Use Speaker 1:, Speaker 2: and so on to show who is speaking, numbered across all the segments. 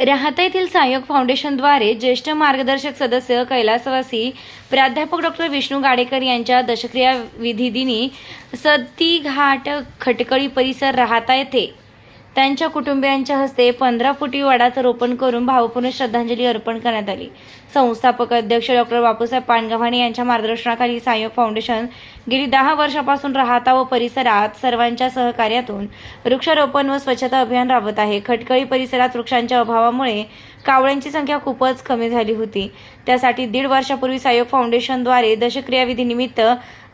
Speaker 1: राहता येथील सहाय्यक फाउंडेशनद्वारे ज्येष्ठ मार्गदर्शक सदस्य कैलासवासी प्राध्यापक डॉक्टर विष्णू गाडेकर यांच्या दशक्रिया विधीदिनी सती घाट खटकळी परिसर राहता येथे त्यांच्या कुटुंबियांच्या हस्ते पंधरा फुटी वडाचं रोपण करून भावपूर्ण श्रद्धांजली अर्पण करण्यात आली. संस्थापक अध्यक्ष डॉक्टर बापूसाहेब पानगव्हाणे यांच्या मार्गदर्शनाखाली सहाय्यक फाउंडेशन गेली दहा वर्षापासून राहता व परिसरात सर्वांच्या सहकार्यातून वृक्षारोपण व स्वच्छता अभियान राबवत आहे. खटकळी परिसरात वृक्षांच्या अभावामुळे कावळ्यांची संख्या खूपच कमी झाली होती. त्यासाठी दीड वर्षापूर्वी सहयोग फाउंडेशनद्वारे दशक्रिया विधीनिमित्त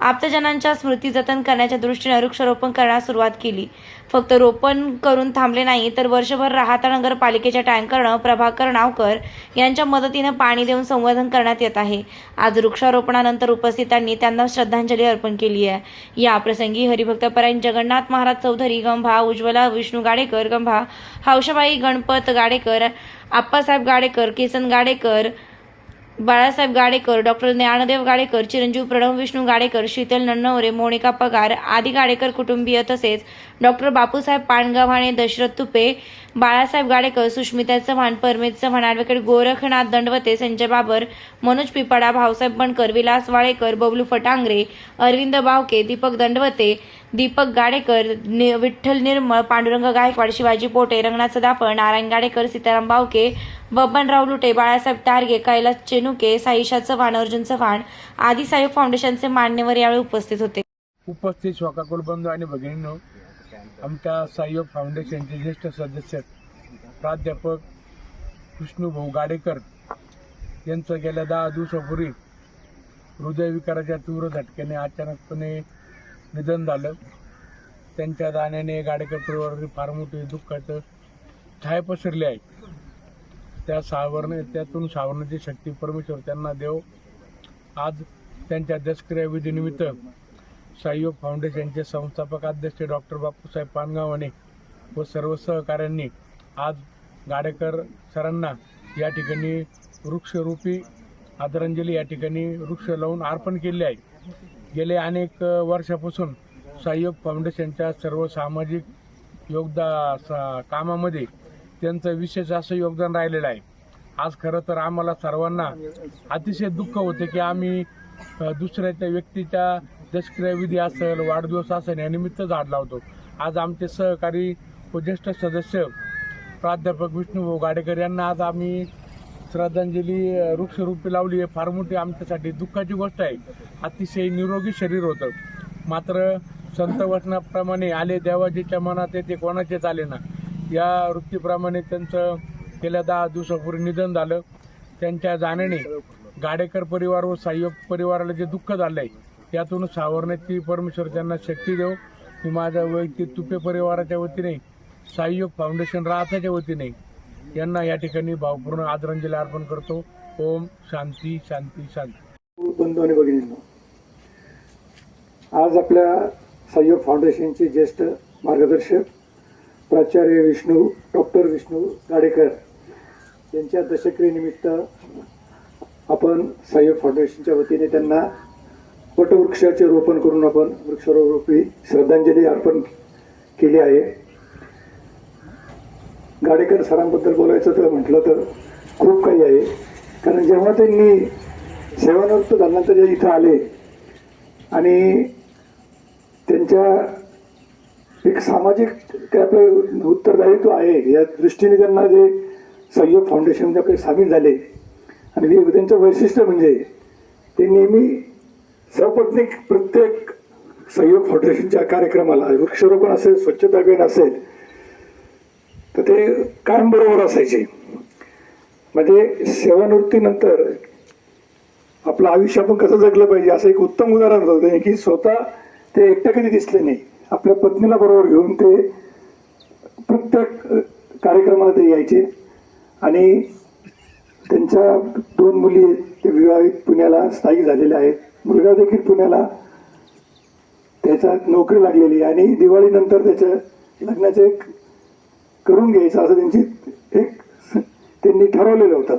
Speaker 1: आप्तजनांच्या स्मृती जतन करण्याच्या दृष्टीने वृक्षारोपण करण्यास सुरुवात केली. फक्त रोपण करून थांबले नाही तर वर्षभर राहता नगरपालिकेच्या टँकरनं प्रभाकर नावकर यांच्या मदतीनं पाणी देऊन संवर्धन करण्यात येत आहे. आज वृक्षारोपणानंतर उपस्थितांनी त्यांना श्रद्धांजली अर्पण केली आहे. या प्रसंगी हरिभक्तपरायण जगन्नाथ महाराज चौधरी गंभा उज्ज्वला विष्णू गाडेकर गंभा हौशाबाई गणपत गाडेकर आप्पासाहेब गाडेकर केसन गाडेकर बाळासाहेब गाडेकर डॉक्टर ज्ञानदेव गाडेकर चिरंजीव प्रणव विष्णू गाडेकर शीतल नन्नवरे मोनिका पगार आदी गाडेकर कुटुंबीय तसेच डॉक्टर बापूसाहेब पाणगावाणे दशरथ तुपे बाळासाहेब गाडेकर सुष्मिता चव्हाण परमेश चव्हाण ॲडव्होकेट गोरखनाथ दंडवते संजय बाबर मनोज पिपाडा भाऊसाहेब बनकर विलास वाळेकर बबलू फटांगरे अरविंद बावके दीपक दंडवते दीपक गाडेकर नि विठ्ठल निर्मळ पांडुरंग गायकवाड शिवाजी पोटे रंगनाथ सदाफळ नारायण गाडेकर सीताराम बावके बबनराव लुटे बाळासाहेब तारगे कैलास चेनुके साईशा चव्हाण अर्जुन चव्हाण आदी साहेब फाउंडेशनचे मान्यवर यावेळी उपस्थित होते.
Speaker 2: उपस्थित शोकाकुल बंधू आणि भगिनींनो आमच्या सहयोग फाउंडेशनचे ज्येष्ठ सदस्य प्राध्यापक विष्णूभाऊ गाडेकर यांचं गेल्या दहा दिवसापूर्वी हृदयविकाराच्या तीव्र झटक्याने अचानकपणे निधन झालं. त्यांच्या जाण्याने गाडेकर परिवारावरती फार मोठे दुःखाचं छाय पसरले आहे. त्या सावरण त्यातून सावरण्याची शक्ती परमेश्वर त्यांना देव. आज त्यांच्या दशक्रिया विधीनिमित्त सहयोग फाउंडेशनचे संस्थापक अध्यक्ष डॉक्टर बापूसाहेब पानगावाने व सर्व सहकाऱ्यांनी आज गाडेकर सरांना या ठिकाणी वृक्षरूपी आदरांजली या ठिकाणी वृक्ष लावून अर्पण केले आहे. गेले अनेक वर्षापासून सहयोग फाउंडेशनच्या सर्व सामाजिक योगदा सा- कामामध्ये त्यांचं विशेष असं योगदान राहिलेलं आहे. आज खरं तर आम्हाला सर्वांना अतिशय दुःख होते की आम्ही दुसऱ्याच्या व्यक्तीच्या दशक्रिया विधी असेल वाढदिवस असेल यानिमित्त झाड लावतो. आज आमचे सहकारी व ज्येष्ठ सदस्य प्राध्यापक विष्णूभाऊ गाडेकर यांना आज आम्ही श्रद्धांजली वृक्षरूपी लावली. आहे फार मोठी आमच्यासाठी दुःखाची गोष्ट आहे. अतिशय निरोगी शरीर होतं. मात्र संत वचनाप्रमाणे आले देवाजीच्या मनात येते कोणाचेच आले ना. या वृत्तीप्रमाणे त्यांचं गेल्या दहा दिवसापूर्वी निधन झालं. त्यांच्या जाण्याने गाडेकर परिवार व सहयोग परिवाराला जे दुःख झालं आहे यातून सावरण्याची परमेश्वर त्यांना शक्ती देव. मी माझ्या वैयक्तिक तुपे परिवाराच्या वतीने सहयोग फाउंडेशन राहताच्या वतीने यांना या ठिकाणी भावपूर्ण आदरांजली अर्पण करतो. ओम शांती शांती शांती.
Speaker 3: बंधू आणि आज आपल्या सहयोग फाउंडेशनचे ज्येष्ठ मार्गदर्शक प्राचार्य विष्णू डॉक्टर विष्णू गाडेकर यांच्या दशक्रियेनिमित्त आपण सहयोग फाउंडेशनच्या वतीने त्यांना वटवृक्षाचे रोपण करून आपण वृक्षारोपी श्रद्धांजली अर्पण केली आहे. गाडेकर सरांबद्दल बोलायचं तर म्हटलं तर खूप काही आहे. कारण जेव्हा त्यांनी सेवानिवृत्त झाल्यानंतर जे इथं आले आणि त्यांच्या एक सामाजिक काय आपलं उत्तरदायित्व आहे या दृष्टीने त्यांना जे सहयोग फाउंडेशनमध्ये आपले सामील झाले. आणि हे त्यांचं वैशिष्ट्य म्हणजे ते नेहमी सपत्नीक प्रत्येक सहयोग फाउंडेशनच्या कार्यक्रमाला वृक्षारोपण असेल स्वच्छता अभियान असेल तर ते कायम बरोबर असायचे. म्हणजे सेवानिवृत्तीनंतर आपलं आयुष्य आपण कसं जगलं पाहिजे असं एक उत्तम उदाहरण होतं की स्वतः ते एकट्या कधी दिसले नाही. आपल्या पत्नीला बरोबर घेऊन ते प्रत्येक कार्यक्रमाला ते यायचे. आणि त्यांच्या दोन मुली ते विवाहित पुण्याला स्थायिक झालेल्या आहेत. मुलगा देखील पुण्याला त्याच्यात नोकरी लागलेली आहे आणि दिवाळीनंतर त्याच्या लग्नाचं एक करून घ्यायचं असं त्यांची एक त्यांनी ठरवलेलं होतं.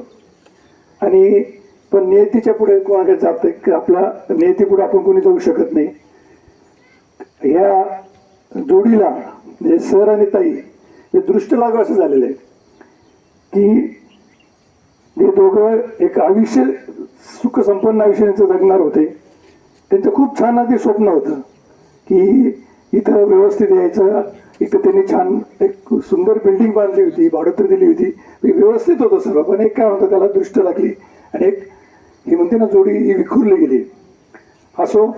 Speaker 3: आणि पण नियतीच्या पुढे कोणाकडे जात की आपला नियतीपुढे आपण कोणी जाऊ शकत नाही. ह्या जोडीला म्हणजे सर आणि ताई हे दृष्ट लागू असं झालेलं आहे की हे दोघं एक आयुष्य सुखसंपन्न आयुष्य जगणार होते. त्यांचं खूप छान आधी स्वप्न होतं की इथं व्यवस्थित यायचं. इथं त्यांनी छान एक सुंदर बिल्डिंग बांधली होती भाडोत्री दिली होती. म्हणजे व्यवस्थित होतं सर्व पण एक काय होतं त्याला दृष्ट लागली. आणि एक ही म्हणते ना जोडी ही विखुरली गेली. असो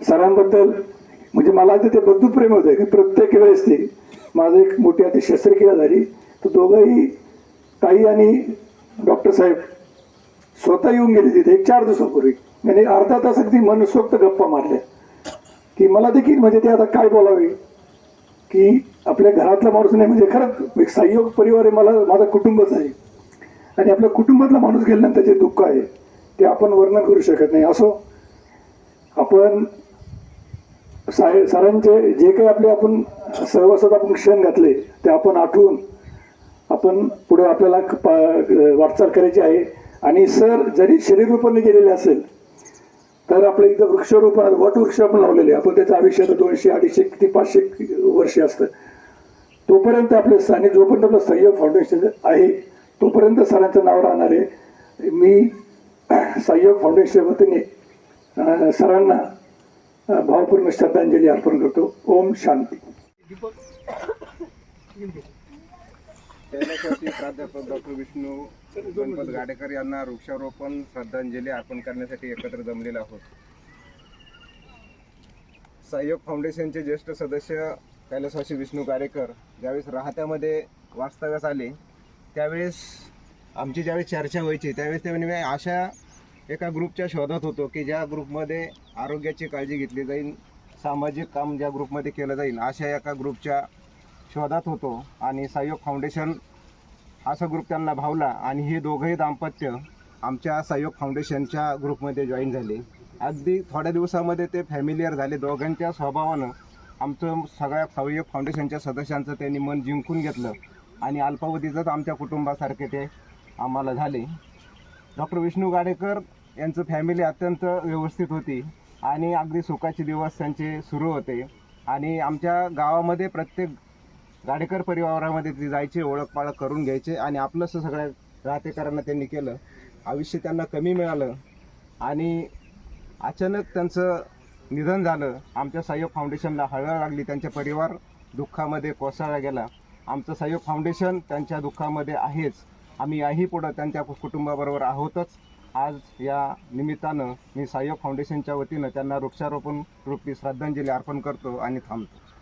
Speaker 3: सरांबद्दल म्हणजे मला तर ते बंधुप्रेम प्रेम होतं की प्रत्येक वेळेस ते माझं एक मोठी आधी शस्त्रक्रिया झाली. तर दोघंही ताई आणि डॉक्टर साहेब स्वतः येऊन गेले तिथे एक चार दिवसापूर्वी. म्हणजे अर्धा तास अगदी मनसोक्त गप्पा मारल्या. की मला देखील म्हणजे ते आता काय बोलावे? की आपल्या घरातला माणूस नाही म्हणजे खरंच एक सहयोग परिवार आहे मला माझा कुटुंबच आहे. आणि आपल्या कुटुंबातला माणूस गेल्यानंतर जे दुःख आहे ते आपण वर्णन करू शकत नाही. असो आपण साय सरांचे जे काही आपले आपण सहवासात आपण क्षण घातले ते आपण आठवून आपण पुढे आपल्याला क- पा- वाटचाल करायची आहे. आणि सर जरी शरीररूपाने गेलेले असेल तर आपल्या इथं वृक्षारोपण वट वृक्ष आपण लावलेले आहे. आपण त्याचं आयुष्य दोनशे अडीचशे किती पाचशे वर्ष असतं. तोपर्यंत आपले आणि जोपर्यंत आपलं सहयोग फाउंडेशन आहे तोपर्यंत सरांचं नाव राहणार आहे. मी सहयोग फाउंडेशनच्या वतीने सरांना भावपूर्ण श्रद्धांजली अर्पण करतो. ओम शांती.
Speaker 4: कैलासवासी प्राध्यापक डॉक्टर विष्णू गणपत गाडेकर यांना वृक्षारोपण श्रद्धांजली अर्पण करण्यासाठी एकत्र जमलेलो आहोत. सहयोग फाउंडेशनचे ज्येष्ठ सदस्य कैलासवासी विष्णू गाडेकर ज्यावेळेस राहत्यामध्ये वास्तव्यास आले त्यावेळेस आमची ज्यावेळेस चर्चा व्हायची त्यावेळेस ते म्हणे मी अशा एका ग्रुपच्या शोधात होतो की ज्या ग्रुपमध्ये आरोग्याची काळजी घेतली जाईल सामाजिक काम ज्या ग्रुपमध्ये केलं जाईल अशा एका ग्रुपच्या शोधात होतो आणि सहयोग फाउंडेशन असा ग्रुप त्यांना भावला आणि हे दोघंही दाम्पत्य आमच्या सहयोग फाउंडेशनच्या ग्रुपमध्ये जॉईन झाले. अगदी थोड्या दिवसामध्ये ते फॅमिलियर झाले. दोघांच्या स्वभावानं आमचं सगळ्या सहयोग फाउंडेशनच्या सदस्यांचं त्यांनी मन जिंकून घेतलं आणि अल्पावधीतच आमच्या कुटुंबासारखे ते आम्हाला झाले. डॉक्टर विष्णू गाडेकर यांचं फॅमिली अत्यंत व्यवस्थित होती आणि अगदी सुखाचे दिवस त्यांचे सुरू होते. आणि आमच्या गावामध्ये प्रत्येक गाडेकर परिवारामध्ये ते जायचे ओळख पाळख करून घ्यायचे आणि आपलंसं सगळ्या राहतेकरांना त्यांनी केलं. आयुष्य त्यांना कमी मिळालं आणि अचानक त्यांचं निधन झालं. आमच्या सहयोग फाउंडेशनला हळहळ लागली. त्यांच्या परिवार दुःखामध्ये कोसळला गेला. आमचं सहयोग फाउंडेशन त्यांच्या दुःखामध्ये आहेच. आम्ही याही पुढं त्यांच्या कुटुंबाबरोबर आहोतच. आज या निमित्तानं मी सहयोग फाउंडेशनच्या वतीनं त्यांना वृक्षारोपण रूपी श्रद्धांजली अर्पण करतो आणि थांबतो.